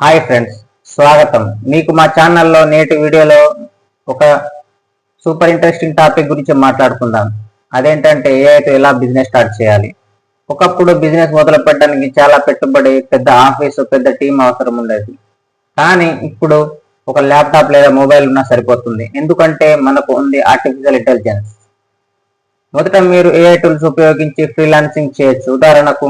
Hi friends స్వాగతం. మీకు మా ఛానల్లో నేటి వీడియోలో ఒక సూపర్ ఇంట్రెస్టింగ్ టాపిక్ గురించి మాట్లాడుకుందాం. అదేంటంటే ఏఐతో ఎలా బిజినెస్ స్టార్ట్ చేయాలి? ఒకప్పుడు బిజినెస్ మొదలు పెట్టడానికి చాలా పెట్టుబడి పెద్ద ఆఫీసు పెద్ద టీం అవసరం ఉండేది. కానీ ఇప్పుడు ఒక ల్యాప్టాప్ లేదా మొబైల్ ఉన్నా సరిపోతుంది. ఎందుకంటే మనకు ఉంది ఆర్టిఫిషియల్ ఇంటెలిజెన్స్ మొదట మీరు ఏఐ టూల్స్ ఉపయోగించి ఫ్రీలాన్సింగ్ చేయొచ్చు. ఉదాహరణకు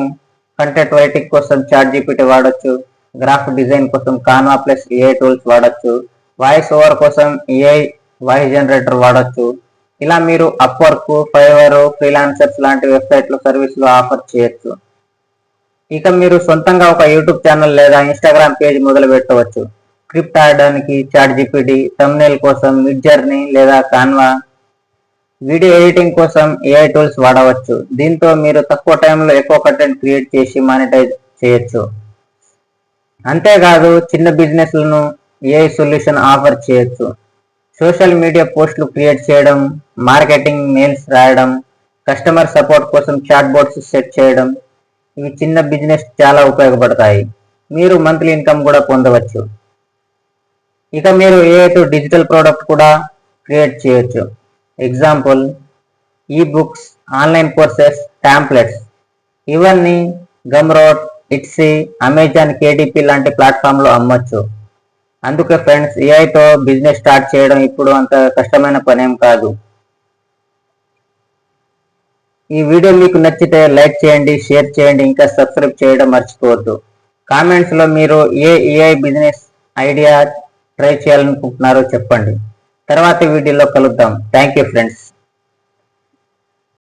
కంటెంట్ రైటింగ్ కోసం చాట్ జీపీటీ వాడొచ్చు. గ్రాఫ్ డిజైన్ కోసం కాన్వా ప్లస్ ఏఐ టూల్స్ వాడచ్చు. వాయిస్ ఓవర్ కోసం ఏఐ వాయిస్ జనరేటర్ వాడచ్చు. ఇలా మీరు అప్వర్క్ ఫైవర్ ఫ్రీలాన్సర్స్ లాంటి వెబ్సైట్లు సర్వీసులు ఆఫర్ చేయొచ్చు. ఇక మీరు సొంతంగా ఒక యూట్యూబ్ ఛానల్ లేదా ఇన్స్టాగ్రామ్ పేజ్ మొదలు పెట్టవచ్చు స్క్రిప్ట్ ఆడడానికి చాట్ జీపీటీ తమ్నేల్ కోసం మిడ్ జర్నీ లేదా కాన్వా వీడియో ఎడిటింగ్ కోసం ఏఐ టూల్స్ వాడవచ్చు. దీంతో మీరు తక్కువ టైంలో ఎక్కువ కంటెంట్ క్రియేట్ చేసి మానిటైజ్ చేయొచ్చు. అంతేకాదు చిన్న బిజినెస్లను ఏఐ సొల్యూషన్ ఆఫర్ చేయొచ్చు. సోషల్ మీడియా పోస్టులు క్రియేట్ చేయడం మార్కెటింగ్ మెయిల్స్ రాయడం కస్టమర్ సపోర్ట్ కోసం చాట్ బోర్డ్స్ సెట్ చేయడం ఇవి చిన్న బిజినెస్ చాలా ఉపయోగపడతాయి. మీరు మంత్లీ ఇన్కమ్ కూడా పొందవచ్చు. ఇక మీరు ఏఐతో డిజిటల్ ప్రోడక్ట్ కూడా క్రియేట్ చేయొచ్చు. Example ebooks online courses templates ఇవన్నీ గమ్రోట్ ఇట్సీ అమెజాన్ కేటీపీ లాంటి ప్లాట్ఫామ్లో అమ్మొచ్చు. అందుకే ఫ్రెండ్స్ ఏఐతో బిజినెస్ స్టార్ట్ చేయడం ఇప్పుడు అంత కష్టమైన పనేం కాదు. ఈ వీడియో మీకు నచ్చితే లైక్ చేయండి షేర్ చేయండి ఇంకా సబ్స్క్రైబ్ చేయడం మర్చిపోవద్దు. కామెంట్స్లో మీరు ఏ ఏఐ బిజినెస్ ఐడియా ట్రై చేయాలనుకుంటున్నారో చెప్పండి. తర్వాత వీడియోలో కలుద్దాం. Thank you friends